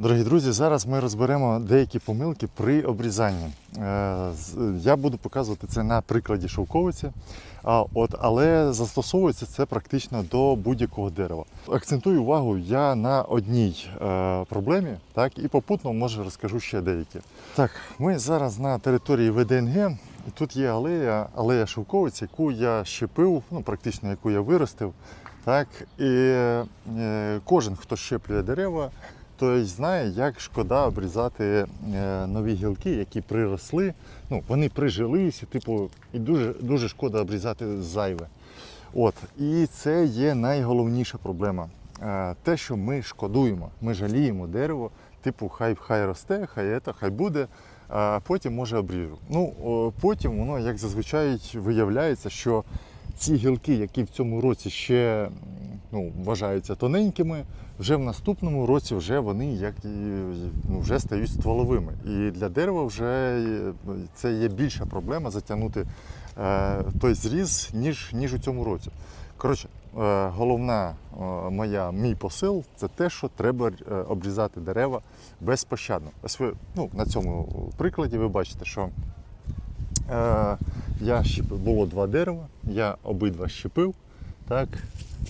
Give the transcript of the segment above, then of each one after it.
Дорогі друзі, зараз ми розберемо деякі помилки при обрізанні. Е, Я буду показувати це на прикладі шовковиці, але застосовується це практично до будь-якого дерева. Акцентую увагу я на одній е, проблемі, так, і попутно може розкажу ще деякі. Так, ми зараз на території ВДНГ. І Тут є алея, алея шовковиці, яку я щепив, ну практично яку я виростив. Так, і е, кожен, хто щеплює дерева, той знає, як шкода обрізати е, нові гілки, які приросли. Ну, вони прижилися, типу, і дуже, дуже шкода обрізати зайве. От, і це є найголовніша проблема. Е, Те, що ми шкодуємо, ми жаліємо дерево, типу, хай хай росте, хай ета, хай буде, а потім може обріжу. Ну, потім воно, як зазвичай, виявляється, що ці гілки, які в цьому році ще ну, вважаються тоненькими, вже в наступному році вже вони як ну, вже стають стволовими. І для дерева вже е, це є більша проблема затягнути е, той зріз, ніж, ніж у цьому році. Коротше, е, головна е, моя мій посил це те, що треба е, обрізати дерева безпощадно. Ось ви ну, на цьому прикладі ви бачите, що я щепив, було два дерева, я обидва щепив. Так,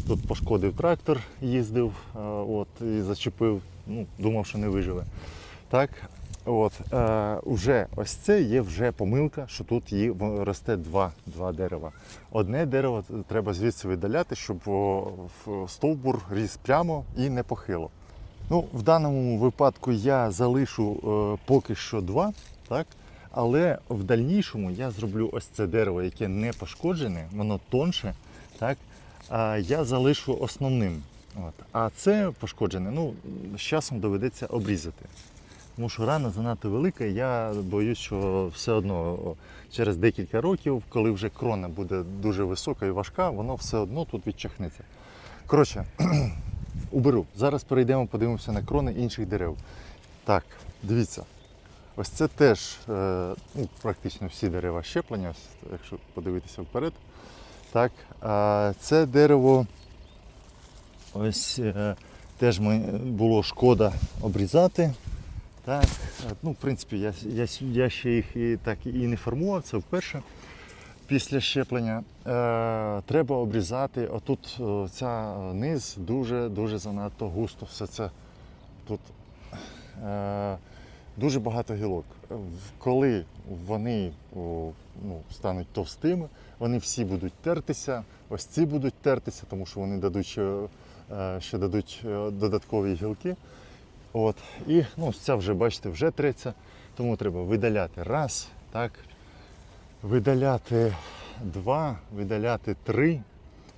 тут пошкодив трактор, їздив е, от, і зачепив, ну, думав, що не виживе. Так, от, е, уже ось це є вже помилка, що тут є, росте два, два дерева. Одне дерево треба звідси видаляти, щоб стовбур ріс прямо і не похило. Ну, в даному випадку я залишу е, поки що два, так? Але в дальнішому я зроблю ось це дерево, яке не пошкоджене, воно тонше, так? а я залишу основним. От. А це пошкоджене, ну, з часом доведеться обрізати. Тому що рана занадто велика, я боюсь, що все одно через декілька років, коли вже крона буде дуже висока і важка, воно все одно тут відчахнеться. Коротше, уберу. Зараз перейдемо, подивимося на крони інших дерев. Так, дивіться. Ось це теж е, ну, практично всі дерева щеплення, якщо подивитися вперед. Так, це дерево ось е, теж було шкода обрізати. Так, е, ну, в принципі, я, я, я ще їх і так і не формував, це вперше. Після щеплення е, треба обрізати. Отут ця низ дуже-дуже занадто густо. Все це тут е, дуже багато гілок. Коли вони ну, стануть товстими, вони всі будуть тертися, ось ці будуть тертися, тому що вони дадуть ще, е, ще дадуть е, додаткові гілки. От. І ну, ця вже, бачите, вже треться, тому треба видаляти раз, так, видаляти два, видаляти три.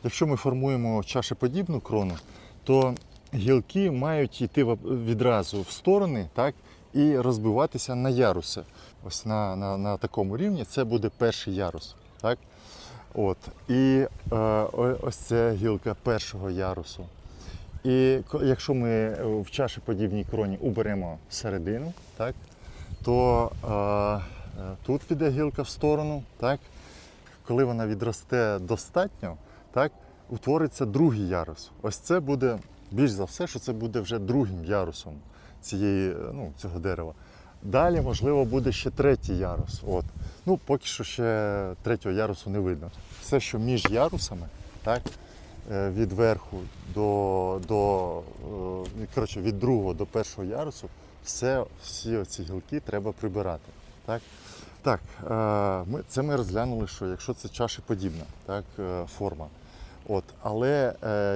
Якщо ми формуємо чашеподібну крону, то гілки мають йти відразу в сторони так, і розбиватися на яруси. Ось на, на, на такому рівні це буде перший ярус. Так? От. І е, ось це гілка першого ярусу. І якщо ми е, в чашеподібній кроні уберемо середину, так, то е, е, тут піде гілка в сторону. Так, коли вона відросте достатньо, так, утвориться другий ярус. Ось це буде більш за все, що це буде вже другим ярусом цієї, е, ну, цього дерева. Далі, можливо, буде ще третій ярус. От. Ну, поки що ще третього ярусу не видно. Все, що між ярусами, так, е, від верху до, до е, коротше, від другого до першого ярусу, все, всі оці гілки треба прибирати. Так, так ми, це ми розглянули, що якщо це чашеподібна так, форма. От, але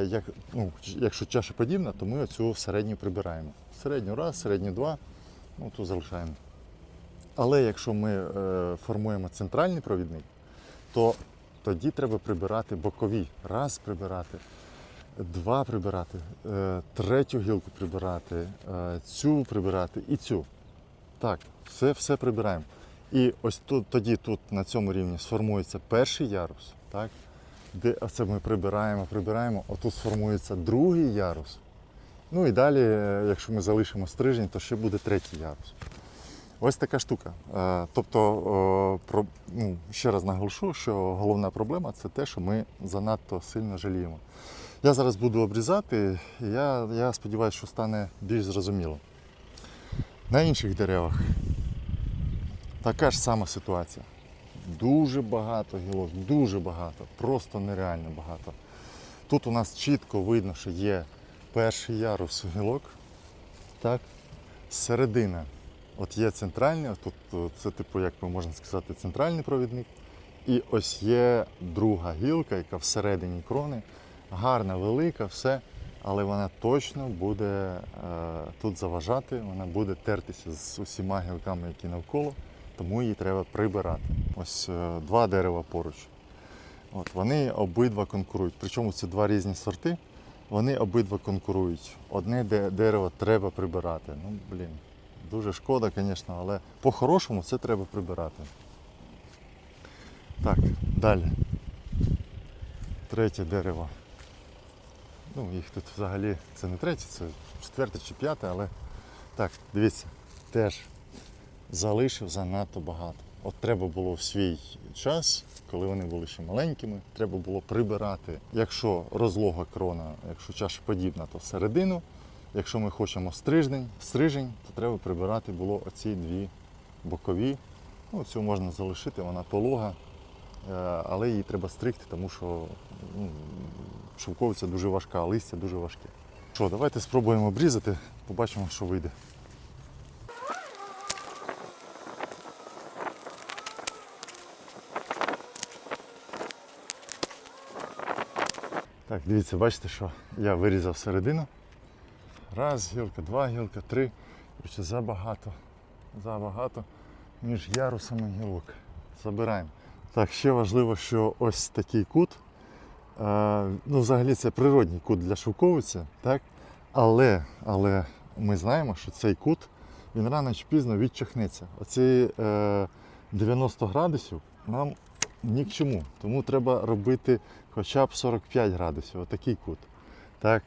як, ну, якщо чашеподібна, то ми оцю середню прибираємо. Середню раз, середню два, ну, то залишаємо. Але якщо ми е, формуємо центральний провідник, то тоді треба прибирати бокові. Раз прибирати, два прибирати, е, третю гілку прибирати, е, цю прибирати і цю. Так, все, все прибираємо. І ось тут, тоді тут на цьому рівні сформується перший ярус, так? де оце ми прибираємо, прибираємо, отут сформується другий ярус. Ну і далі, е, якщо ми залишимо стрижень, то ще буде третій ярус. Ось така штука. Е, Тобто, е, ну, ще раз наголошу, що головна проблема це те, що ми занадто сильно жаліємо. Я зараз буду обрізати, і я, я сподіваюся, що стане більш зрозуміло. На інших деревах така ж сама ситуація. Дуже багато гілок, дуже багато, просто нереально багато. Тут у нас чітко видно, що є перший ярус гілок, так, середина. От є центральний, тут це типу, як би можна сказати, центральний провідник. І ось є друга гілка, яка всередині крони, гарна, велика, все, але вона точно буде е, тут заважати, вона буде тертися з усіма гілками, які навколо, тому її треба прибирати. Ось е, два дерева поруч. От, вони обидва конкурують. Причому це два різні сорти. Вони обидва конкурують. Одне дерево треба прибирати. Ну, блін, дуже шкода, звісно, але по-хорошому це треба прибирати. Так, далі. Третє дерево. Ну, їх тут взагалі це не третє, це четверте чи п'яте, але так, дивіться, теж залишив занадто багато. От треба було в свій час, коли вони були ще маленькими, треба було прибирати. Якщо розлога крона, якщо чаша подібна, то середину. Якщо ми хочемо стрижень, стрижень, то треба прибирати було оці дві бокові. Ну, цю можна залишити, вона полога, е, але її треба стригти, тому що ну, шовковиця дуже важка, листя дуже важке. Що, давайте спробуємо обрізати, побачимо, що вийде. Так, дивіться, бачите, що я вирізав середину. Раз, гілка, два гілка, три. Короче, забагато. Забагато між ярусами гілок. Забираємо. Так, ще важливо, що ось такий кут. Е, ну, взагалі це природній кут для шовковиці, так? Але, але ми знаємо, що цей кут він рано чи пізно відчахнеться. Оці е, 90 градусів нам ні к чому. Тому треба робити хоча б 45 градусів, отакий кут. Так.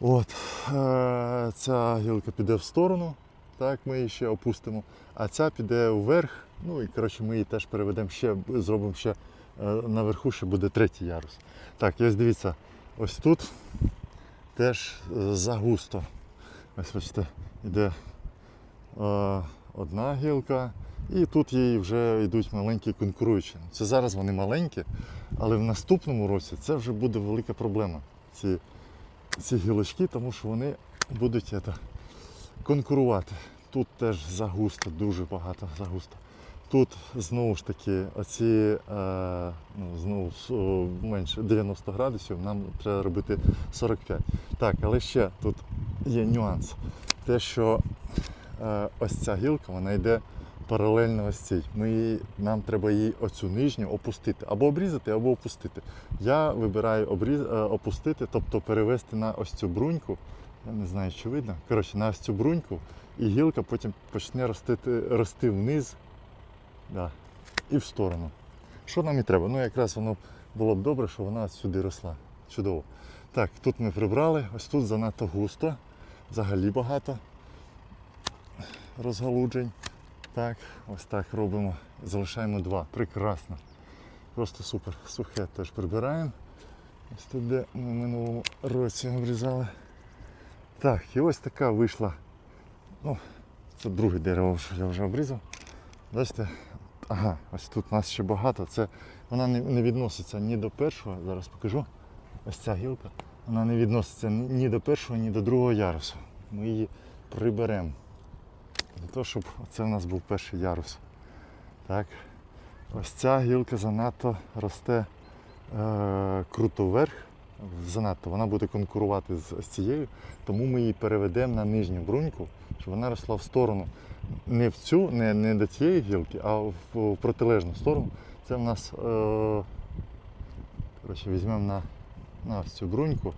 От, е, ця гілка піде в сторону, так, ми її ще опустимо, а ця піде вверх. Ну і коротше, ми її теж переведемо ще, зробимо ще е, наверху, ще буде третій ярус. Так, і ось дивіться, ось тут теж е, загусто. Ось бачите, йде одна гілка, і тут їй вже йдуть маленькі конкуруючі. Це зараз вони маленькі, але в наступному році це вже буде велика проблема. Ці, ці гілочки, тому що вони будуть ета, конкурувати. Тут теж загусто, дуже багато загусто. Тут знову ж таки оці е, ну, знову менше 90 градусів, нам треба робити 45. Так, але ще тут є нюанс. Те, що е, ось ця гілка, вона йде паралельно ось цій. Ми нам треба її оцю нижню опустити. Або обрізати, або опустити. Я вибираю обріз, е, опустити, тобто перевести на ось цю бруньку. Я не знаю, чи видно. Коротше, на ось цю бруньку, і гілка потім почне ростити, рости вниз да, і в сторону. Що нам і треба? Ну, якраз воно було б добре, що вона сюди росла. Чудово. Так, тут ми прибрали, ось тут занадто густо, взагалі багато розгалуджень. Так, ось так робимо. Залишаємо два. Прекрасно. Просто супер. Сухе теж прибираємо. Ось тут, де ми в минулому році обрізали. Так, і ось така вийшла. Ну, це друге дерево, що я вже обрізав. Бачите, ага, ось тут нас ще багато. Це вона не, відноситься ні до першого, зараз покажу. Ось ця гілка. Вона не відноситься ні до першого, ні до другого ярусу. Ми її приберемо. Для того, щоб це у нас був перший ярус. Так. Ось ця гілка занадто росте е, круто вверх. Занадто вона буде конкурувати з, з цією, тому ми її переведемо на нижню бруньку, щоб вона росла в сторону. Не в цю, не, не до цієї гілки, а в, в протилежну сторону. Це в нас е, коротше, візьмемо на, на ось цю бруньку.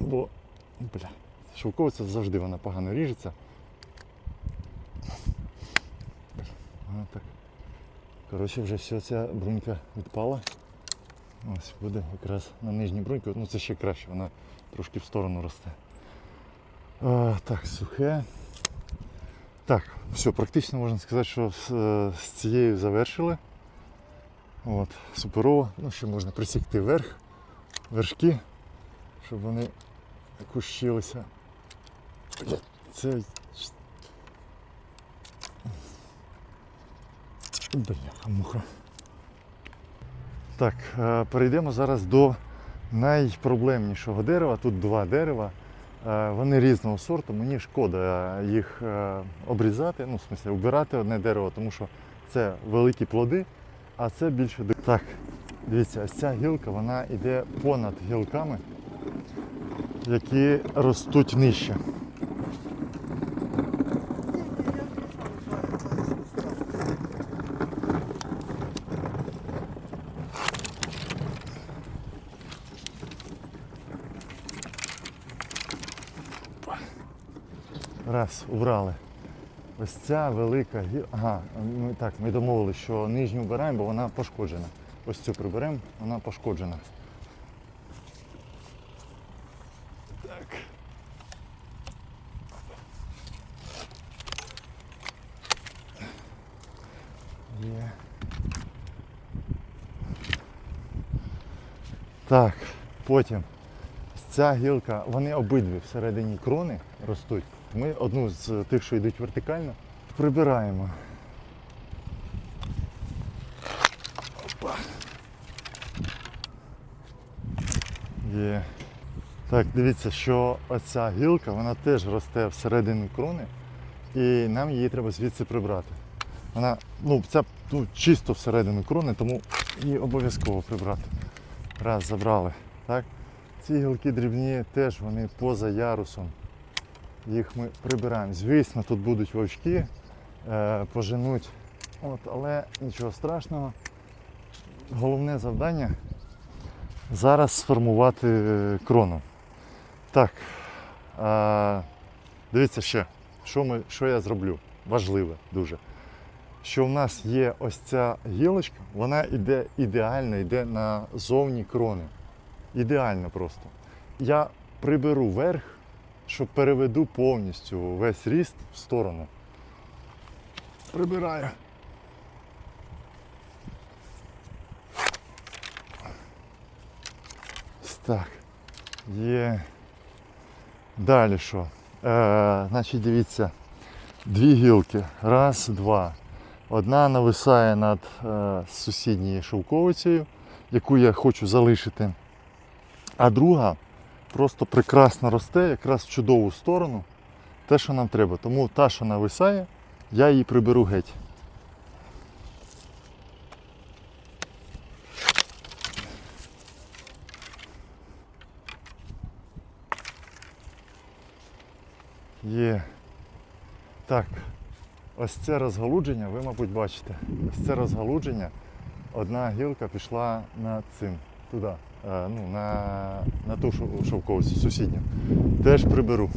Бо бля, шовковиця завжди вона погано ріжеться. Так. Коротше, вже все, ця брунька відпала. Ось буде якраз на нижній бруньку. Ну це ще краще, вона трошки в сторону росте. А, так, сухе. Так, все, практично можна сказати, що з, е, з цією завершили. От, суперово. Ну, ще можна присікти верх, вершки, щоб вони кущилися. Це Бляха, муха. Так, е, перейдемо зараз до найпроблемнішого дерева. Тут два дерева. Е, Вони різного сорту. Мені шкода їх е, обрізати, ну, в смысле, убирати одне дерево, тому що це великі плоди, а це більше Так, дивіться, ось ця гілка вона йде понад гілками, які ростуть нижче. Раз, убрали. Ось ця велика гілка. Ага, ми, так, ми домовилися, що нижню вбираємо, бо вона пошкоджена. Ось цю приберемо, вона пошкоджена. Так. Є. Так, потім ця гілка, вони обидві всередині крони ростуть. Ми одну з тих, що йдуть вертикально, прибираємо. Опа. Є. Так, дивіться, що оця гілка, вона теж росте всередині крони, і нам її треба звідси прибрати. Вона, ну, ця ну, чисто всередину крони, тому її обов'язково прибрати. Раз, забрали. Так? Ці гілки дрібні теж вони поза ярусом. Їх ми прибираємо. Звісно, тут будуть вовчки, е, поженуть. От, але нічого страшного. Головне завдання зараз сформувати е, крону. Так. Е, дивіться ще, що, ми, що я зроблю. Важливе дуже. Що в нас є ось ця гілочка, вона йде ідеально йде на зовні крони. Ідеально просто. Я приберу верх, що переведу повністю весь ріст в сторону. Прибираю. Так. Є. Далі що? Е, значить, дивіться, дві гілки. Раз, два. Одна нависає над е, сусідньою шовковицею, яку я хочу залишити. А друга просто прекрасно росте, якраз в чудову сторону. Те, що нам треба. Тому та, що нависає, я її приберу геть. Є. Так, ось це розгалудження, ви, мабуть, бачите. Ось це розгалудження. Одна гілка пішла на цим, туди, е, ну, на, на ту шов- шовковицю сусідню. Теж приберу.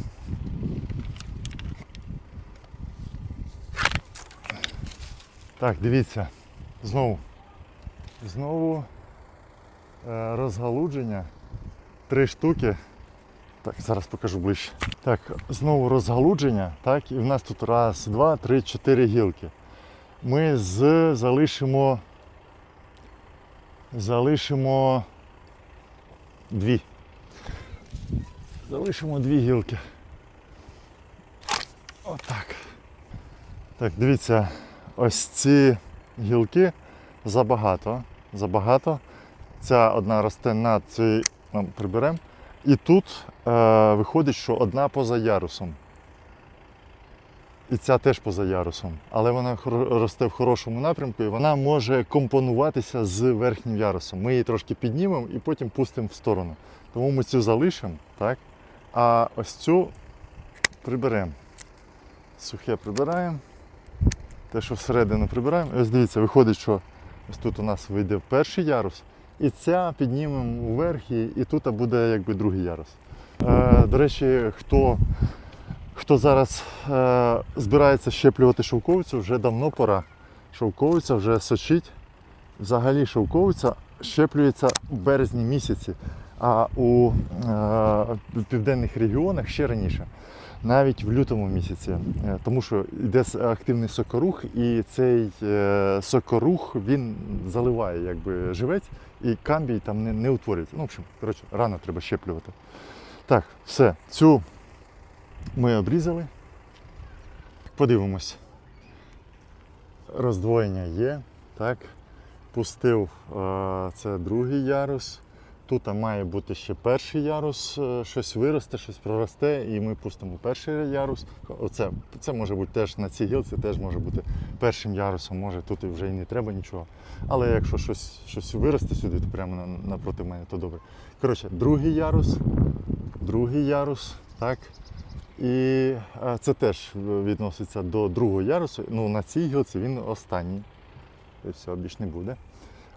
Так, дивіться. Знову. Знову е, розгалудження. Три штуки. Так, зараз покажу ближче. Так, знову розгалудження. Так, і в нас тут раз, два, три, чотири гілки. Ми з залишимо. Залишимо дві. Залишимо дві гілки. Отак. Так, дивіться, ось ці гілки забагато. Забагато. Ця одна росте над цією, ну, приберемо. І тут е, виходить, що одна поза ярусом. І ця теж поза ярусом. Але вона росте в хорошому напрямку і вона може компонуватися з верхнім ярусом. Ми її трошки піднімемо і потім пустимо в сторону. Тому ми цю залишимо, так? А ось цю приберемо. Сухе прибираємо. Те, що всередину прибираємо. І ось дивіться, виходить, що ось тут у нас вийде перший ярус, і ця піднімемо вверх, і, тут буде якби другий ярус. Е, до речі, хто, хто зараз е, збирається щеплювати шовковицю, вже давно пора. Шовковиця вже сочить. Взагалі шовковиця щеплюється в березні місяці, а у е, південних регіонах ще раніше навіть в лютому місяці, Е, тому що йде активний сокорух, і цей е, сокорух він заливає якби живець, і камбій там не, не утворюється. Ну, в общем, коротше, рано треба щеплювати. Так, все, цю ми обрізали. Подивимось. роздвоєння є. Так. Пустив е, це другий ярус. Тут має бути ще перший ярус, е, щось виросте, щось проросте, і ми пустимо перший ярус. Оце, це може бути теж на цій гілці, теж може бути першим ярусом, може тут і вже і не треба нічого. Але якщо щось, щось виросте сюди, то прямо напроти мене, то добре. Коротше, другий ярус, другий ярус, так. І е, це теж відноситься до другого ярусу. Ну, на цій гілці він останній. І все, більш не буде.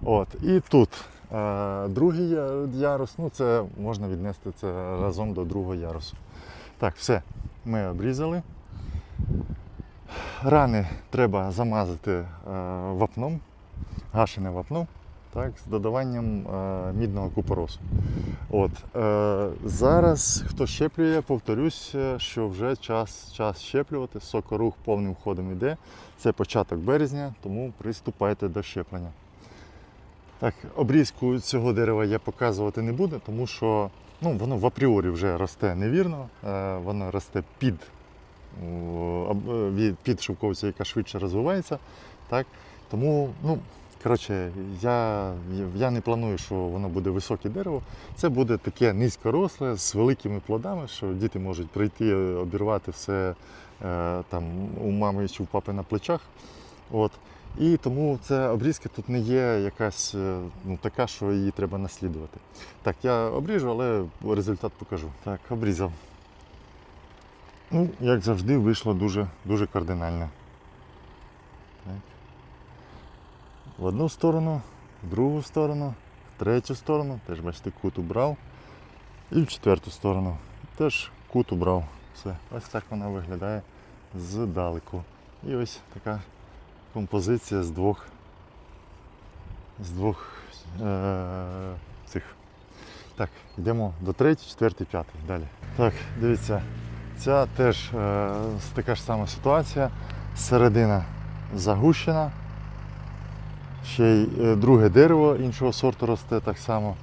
От. І тут е, другий ярус, ну це можна віднести це разом до другого ярусу. Так, все, ми обрізали. Рани треба замазати е, вапном, гашене вапно, так, з додаванням е, мідного купоросу. От, е, зараз, хто щеплює, повторюсь, що вже час, час щеплювати. Сокорух повним ходом йде. Це початок березня, тому приступайте до щеплення. Так, обрізку цього дерева я показувати не буду, тому що ну, воно в апріорі вже росте невірно, е, воно росте під, е, під шовковицю, яка швидше розвивається. Так? Тому, ну, коротше, я, я не планую, що воно буде високе дерево. Це буде таке низькоросле з великими плодами, що діти можуть прийти, обірвати все е, там, у мами чи у папи на плечах. От. І тому ця обрізка тут не є якась е, ну, така, що її треба наслідувати. Так, я обріжу, але результат покажу. Так, обрізав. Ну, як завжди, вийшло дуже, дуже кардинально. Так. В одну сторону, в другу сторону, в третю сторону, теж бачите, кут убрав. І в четверту сторону. Теж кут убрав. Все. Ось так вона виглядає здалеку. І ось така композиція з двох з двох е- цих. Так, йдемо до третьої, четвертої, п'ятої. Далі. Так, дивіться, ця теж е- така ж сама ситуація. Середина загущена. Ще й е, друге дерево іншого сорту росте так само.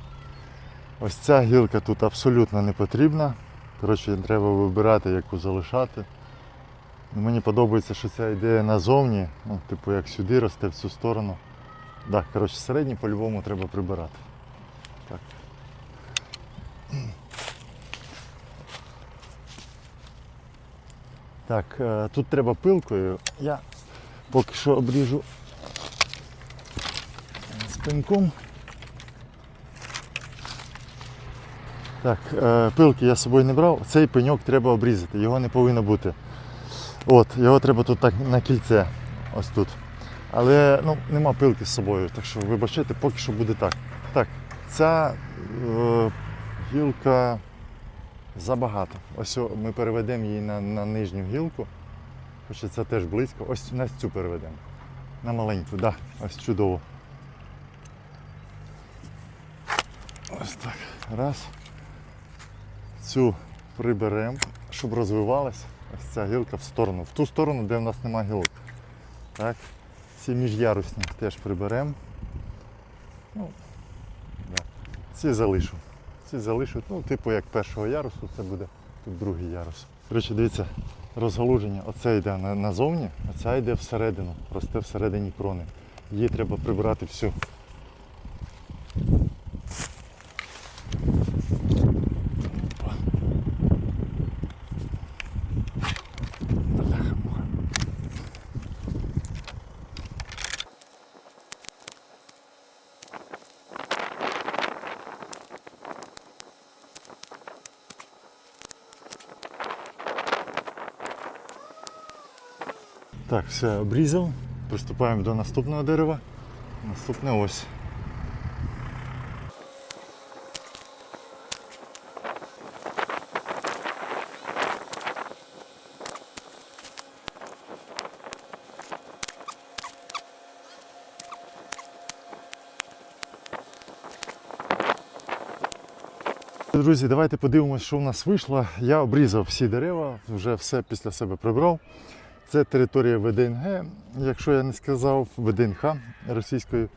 Ось ця гілка тут абсолютно не потрібна. Коротше, треба вибирати, яку залишати. Мені подобається, що ця ідея назовні, ну, типу як сюди росте в цю сторону. Так, коротше, середній по-любому треба прибирати. Так. Так, е, тут треба пилкою. Я поки що обріжу пеньком. Так, е, пилки я з собою не брав. Цей пеньок треба обрізати, його не повинно бути. От, його треба тут так на кільце. Ось тут. Але ну, нема пилки з собою, так що вибачайте, поки що буде так. Так, ця е, гілка забагато. Ось ми переведемо її на, на нижню гілку. Хоча це теж близько. Ось на цю переведемо. На маленьку, так, да, ось чудово. Ось так. Раз. Цю приберемо, щоб розвивалась. Ось ця гілка в сторону. В ту сторону, де в нас нема гілок. Так. Ці міжярусні теж приберемо. Ну, да. Ці залишу. Ці залишу, ну, типу як першого ярусу, це буде тут другий ярус. Коротше, дивіться, розгалуження. Оце йде назовні, а ця йде всередину, росте всередині крони. Її треба прибрати всю. Бляха-муха. Так, все обрізав. Приступаємо до наступного дерева. Наступне ось. Друзі, давайте подивимося, що в нас вийшло. Я обрізав всі дерева, вже все після себе прибрав. Це територія ВДНГ, якщо я не сказав, ВДНХ російською,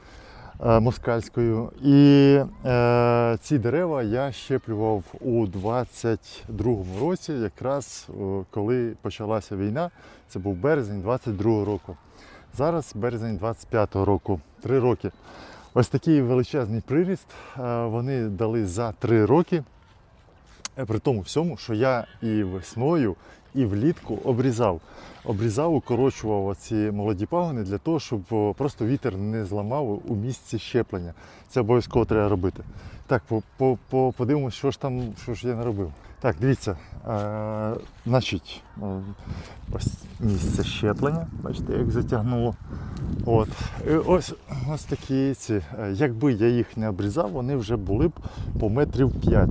е, москальською. І е, ці дерева я щеплював у 22-му році, якраз о, коли почалася війна. Це був березень 22-го року. Зараз березень 25-го року, 3 роки. Ось такий величезний приріст е, вони дали за 3 роки. Е, При тому всьому, що я і весною, і влітку обрізав. Обрізав, укорочував ці молоді пагони для того, щоб просто вітер не зламав у місці щеплення. Це обов'язково треба робити. Так, по, по, по, подивимось, що ж там, що ж я наробив. Так, дивіться, е, значить, е, ось місце щеплення, бачите, як затягнуло. От. І ось, ось такі ці. Е, Якби я їх не обрізав, вони вже були б по метрів 5.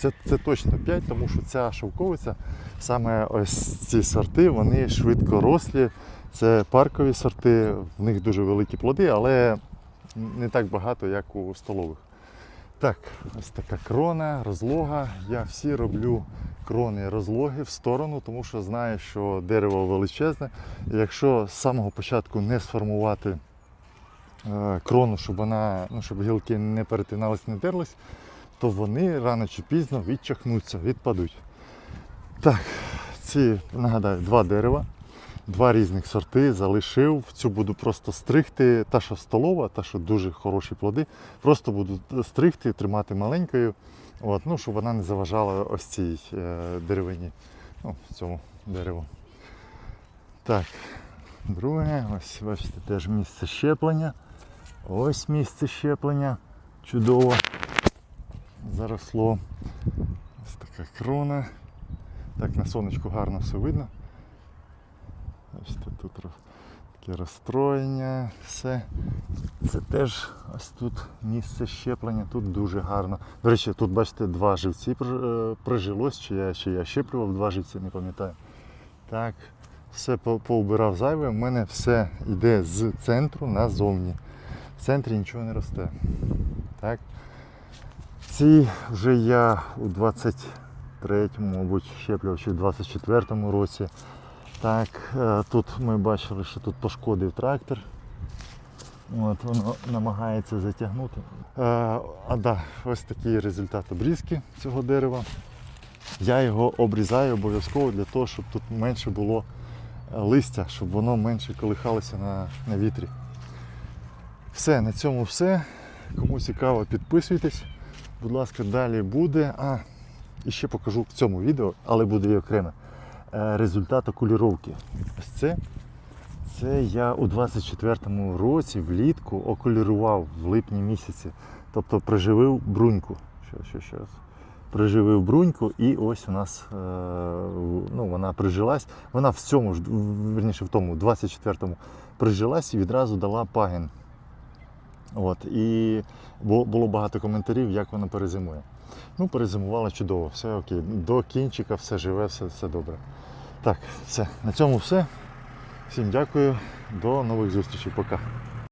Це, це точно 5, тому що ця шовковиця, саме ось ці сорти, вони швидко рослі. Це паркові сорти, в них дуже великі плоди, але не так багато, як у столових. Так, ось така крона, розлога. Я всі роблю крони розлоги в сторону, тому що знаю, що дерево величезне. І якщо з самого початку не сформувати е, крону, щоб вона, ну, щоб гілки не перетинались, не терлись, то вони рано чи пізно відчахнуться, відпадуть. Так, ці, нагадаю, два дерева, два різних сорти залишив. Цю буду просто стригти. Та, що столова, та, що дуже хороші плоди. Просто буду стригти, тримати маленькою, от, ну, щоб вона не заважала ось цій е, деревині, ну, цьому дереву. Так, друге, ось бачите, теж місце щеплення. Ось місце щеплення. Чудово. Заросло. Ось така крона. Так, на сонечку гарно все видно. Бачите, тут таке розстроєння, все. Це теж ось тут місце щеплення, тут дуже гарно. До речі, тут бачите два живці е, прижилось, чи я, чи я щеплював два живці, не пам'ятаю. Так, все поубирав зайве. У мене все йде з центру назовні. В центрі нічого не росте. Так. Ці вже я у 23-му, мабуть, щеплював чи в 24-му році. Так, е, тут ми бачили, що тут пошкодив трактор. От, воно намагається затягнути. Е, а да, ось такий результат обрізки цього дерева. Я його обрізаю обов'язково для того, щоб тут менше було е, листя, щоб воно менше колихалося на, на вітрі. Все, на цьому все. Кому цікаво, підписуйтесь. Будь ласка, далі буде. А, і ще покажу в цьому відео, але буде і окремо. Е, Результат окуліровки. Ось це. Це я у 24-му році влітку окулірував в липні місяці. Тобто приживив бруньку. Що, що, що. Приживив бруньку і ось у нас е, ну, вона прижилась. Вона в цьому ж, верніше в тому, 24-му прижилась і відразу дала пагін. От, і було багато коментарів, як вона перезимує. Ну, перезимувала чудово, все окей. До кінчика все живе, все, все добре. Так, все. На цьому все. Всім дякую. До нових зустрічей. Пока.